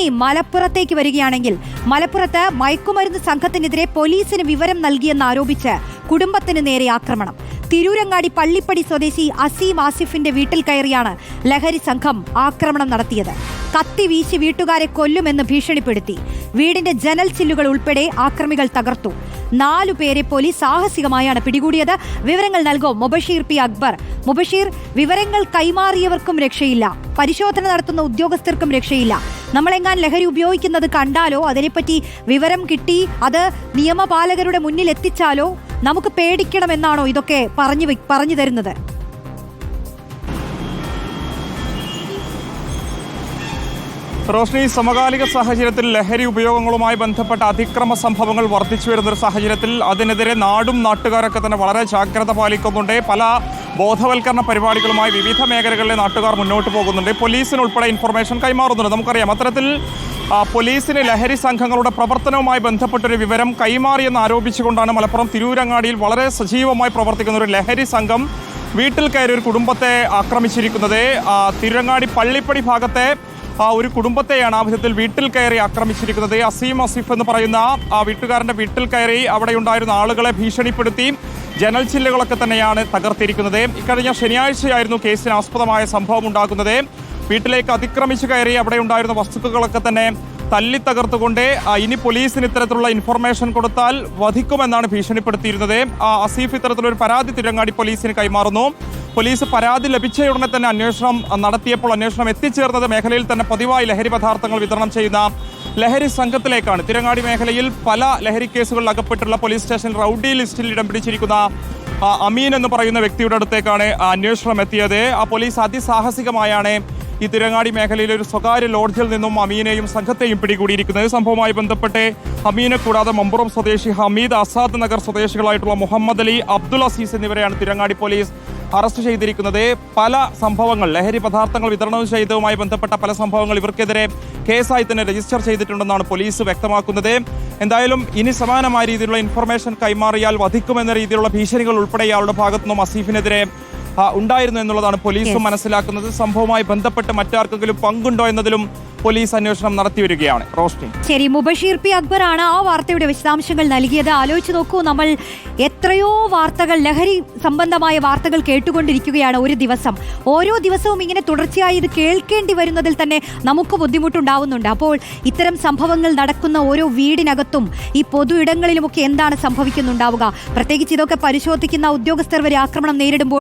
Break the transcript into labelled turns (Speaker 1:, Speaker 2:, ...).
Speaker 1: ഇനി മലപ്പുറത്തേക്ക് വരികയാണെങ്കിൽ മലപ്പുറത്ത് മയക്കുമരുന്ന് സംഘത്തിനെതിരെ പോലീസിന് വിവരം നൽകിയെന്ന് ആരോപിച്ച് കുടുംബത്തിന് നേരെ ആക്രമണം. തിരൂരങ്ങാടി പള്ളിപ്പടി സ്വദേശി അസീം ആസിഫിന്റെ വീട്ടിൽ കയറിയാണ് ലഹരി സംഘം ആക്രമണം നടത്തിയത്. കത്തി വീശി വീട്ടുകാരെ കൊല്ലുമെന്ന് ഭീഷണിപ്പെടുത്തി. വീടിന്റെ ജനൽ ചില്ലുകൾ ഉൾപ്പെടെ ആക്രമികൾ തകർത്തു. നാലു പേരെ പോലീസ് സാഹസികമായാണ് പിടികൂടിയത്. വിവരങ്ങൾ നൽകും മുബഷീർ പി അക്ബർ. മുബഷീർ വിവരങ്ങൾ കൈമാറിയവർക്കും രക്ഷയില്ല. പരിശോധന നടത്തുന്ന ഉദ്യോഗസ്ഥർക്കും രക്ഷയില്ല. നമ്മളെങ്ങാൻ ലഹരി ഉപയോഗിക്കുന്നത് കണ്ടാലോ അതിനെപ്പറ്റി വിവരം കിട്ടി അത് നിയമപാലകരുടെ മുന്നിൽ എത്തിച്ചാലോ നമുക്ക് പേടിക്കണമെന്നാണോ ഇതൊക്കെ പറഞ്ഞു പറഞ്ഞു തരുന്നത്?
Speaker 2: റോഷ്നി സമകാലിക സാഹചര്യത്തിൽ ലഹരി ഉപയോഗങ്ങളുമായി ബന്ധപ്പെട്ട അതിക്രമ സംഭവങ്ങൾ വർദ്ധിച്ചു വരുന്ന ഒരു സാഹചര്യത്തിൽ അതിനെതിരെ നാടും നാട്ടുകാരൊക്കെ തന്നെ വളരെ ജാഗ്രത പാലിക്കുന്നുണ്ട്. പല ബോധവൽക്കരണ പരിപാടികളുമായി വിവിധ മേഖലകളിലെ നാട്ടുകാർ മുന്നോട്ട് പോകുന്നുണ്ട്. പോലീസിന് ഉൾപ്പെടെ ഇൻഫർമേഷൻ കൈമാറുന്നുണ്ട്. നമുക്കറിയാം അത്തരത്തിൽ പോലീസിന് ലഹരി സംഘങ്ങളുടെ പ്രവർത്തനവുമായി ബന്ധപ്പെട്ടൊരു വിവരം കൈമാറിയെന്ന് ആരോപിച്ചുകൊണ്ടാണ് മലപ്പുറം തിരൂരങ്ങാടിയിൽ വളരെ സജീവമായി പ്രവർത്തിക്കുന്ന ഒരു ലഹരി സംഘം വീട്ടിൽ കയറി ഒരു കുടുംബത്തെ ആക്രമിച്ചിരിക്കുന്നത്. തിരൂരങ്ങാടി പള്ളിപ്പടി ഭാഗത്തെ ആ ഒരു കുടുംബത്തെയാണ് ആ വിധത്തിൽ വീട്ടിൽ കയറി ആക്രമിച്ചിരിക്കുന്നത്. അസീം അസീഫ് എന്ന് പറയുന്ന ആ വീട്ടുകാരന്റെ വീട്ടിൽ കയറി അവിടെ ഉണ്ടായിരുന്ന ആളുകളെ ഭീഷണിപ്പെടുത്തി ജനൽ ചില്ലുകളൊക്കെ തന്നെയാണ് തകർത്തിരിക്കുന്നത്. ഇക്കഴിഞ്ഞ ശനിയാഴ്ചയായിരുന്നു കേസിന് ആസ്പദമായ സംഭവം ഉണ്ടാകുന്നത്. വീട്ടിലേക്ക് അതിക്രമിച്ചു കയറി അവിടെ ഉണ്ടായിരുന്ന വസ്തുക്കളൊക്കെ തന്നെ തല്ലി തകർത്തുകൊണ്ട് ഇനി പോലീസിന് ഇത്തരത്തിലുള്ള ഇൻഫർമേഷൻ കൊടുത്താൽ വധിക്കുമെന്നാണ് ഭീഷണിപ്പെടുത്തിയിരുന്നത്. അസീഫ് ഇത്തരത്തിലൊരു പരാതി തിരങ്ങാടി പോലീസിന് കൈമാറുന്നു. പോലീസ് പരാതി ലഭിച്ച ഉടനെ തന്നെ അന്വേഷണം നടത്തിയപ്പോൾ അന്വേഷണം എത്തിച്ചേർന്നത് മേഖലയിൽ തന്നെ പതിവായി ലഹരി പദാർത്ഥങ്ങൾ വിതരണം ചെയ്യുന്ന ലഹരി സംഘത്തിലേക്കാണ്. തിരങ്ങാടി മേഖലയിൽ പല ലഹരി കേസുകളിൽ അകപ്പെട്ടുള്ള പോലീസ് സ്റ്റേഷൻ റൌഡി ലിസ്റ്റിൽ ഇടം പിടിച്ചിരിക്കുന്ന അമീൻ എന്ന് പറയുന്ന വ്യക്തിയുടെ അടുത്തേക്കാണ് അന്വേഷണം എത്തിയത്. ആ പോലീസ് അതിസാഹസികമായാണ് ഈ തിരങ്ങാടി മേഖലയിലെ ഒരു സ്വകാര്യ ലോഡ്ജിൽ നിന്നും അമീനെയും സംഘത്തെയും പിടികൂടിയിരിക്കുന്നത്. സംഭവവുമായി ബന്ധപ്പെട്ട് അമീനെ കൂടാതെ മമ്പുറം സ്വദേശി ഹമീദ് അസാദ് നഗർ സ്വദേശികളായിട്ടുള്ള മുഹമ്മദ് അലി അബ്ദുൾ അസീസ് എന്നിവരെയാണ് തിരങ്ങാടി പോലീസ് അറസ്റ്റ് ചെയ്തിരിക്കുന്നത് പല സംഭവങ്ങൾ ലഹരി പദാർത്ഥങ്ങൾ വിതരണം ചെയ്തതുമായി ബന്ധപ്പെട്ട പല സംഭവങ്ങൾ ഇവർക്കെതിരെ കേസായി തന്നെ രജിസ്റ്റർ ചെയ്തിട്ടുണ്ടെന്നാണ് പോലീസ് വ്യക്തമാക്കുന്നത്. എന്തായാലും ഇനി സമാനമായ രീതിയിലുള്ള ഇൻഫർമേഷൻ കൈമാറിയാൽ വധിക്കുമെന്ന രീതിയിലുള്ള ഭീഷണികൾ ഉൾപ്പെടെ ഇയാളുടെ ഭാഗത്തുനിന്നും അസീഫിനെതിരെ ഉണ്ടായിരുന്നു എന്നുള്ളതാണ് പോലീസും മനസ്സിലാക്കുന്നത്. സംഭവവുമായി ബന്ധപ്പെട്ട് മറ്റാർക്കെങ്കിലും പങ്കുണ്ടോ എന്നതിലും പോലീസ് അന്വേഷണം നടത്തി വരികയാണ്. റോസ്റ്റി
Speaker 1: ശരി മുബഷീർ പി അക്ബറാണ് ആ വാർത്തയുടെ വിശദാംശങ്ങൾ നൽകിയത്. ആലോചിച്ച് നോക്കൂ നമ്മൾ എത്രയോ വാർത്തകൾ ലഹരി സംബന്ധമായ വാർത്തകൾ കേട്ടുകൊണ്ടിരിക്കുകയാണ് ഒരു ദിവസം. ഓരോ ദിവസവും ഇങ്ങനെ തുടർച്ചയായി ഇത് കേൾക്കേണ്ടി വരുന്നതിൽ തന്നെ നമുക്ക് ബുദ്ധിമുട്ടുണ്ടാവുന്നുണ്ട്. അപ്പോൾ ഇത്തരം സംഭവങ്ങൾ നടക്കുന്ന ഓരോ വീടിനകത്തും ഈ പൊതു ഇടങ്ങളിലുമൊക്കെ എന്താണ് സംഭവിക്കുന്നുണ്ടാവുക? പ്രത്യേകിച്ച് ഇതൊക്കെ പരിശോധിക്കുന്ന ഉദ്യോഗസ്ഥർ വരെ ആക്രമണം നേരിടുമ്പോൾ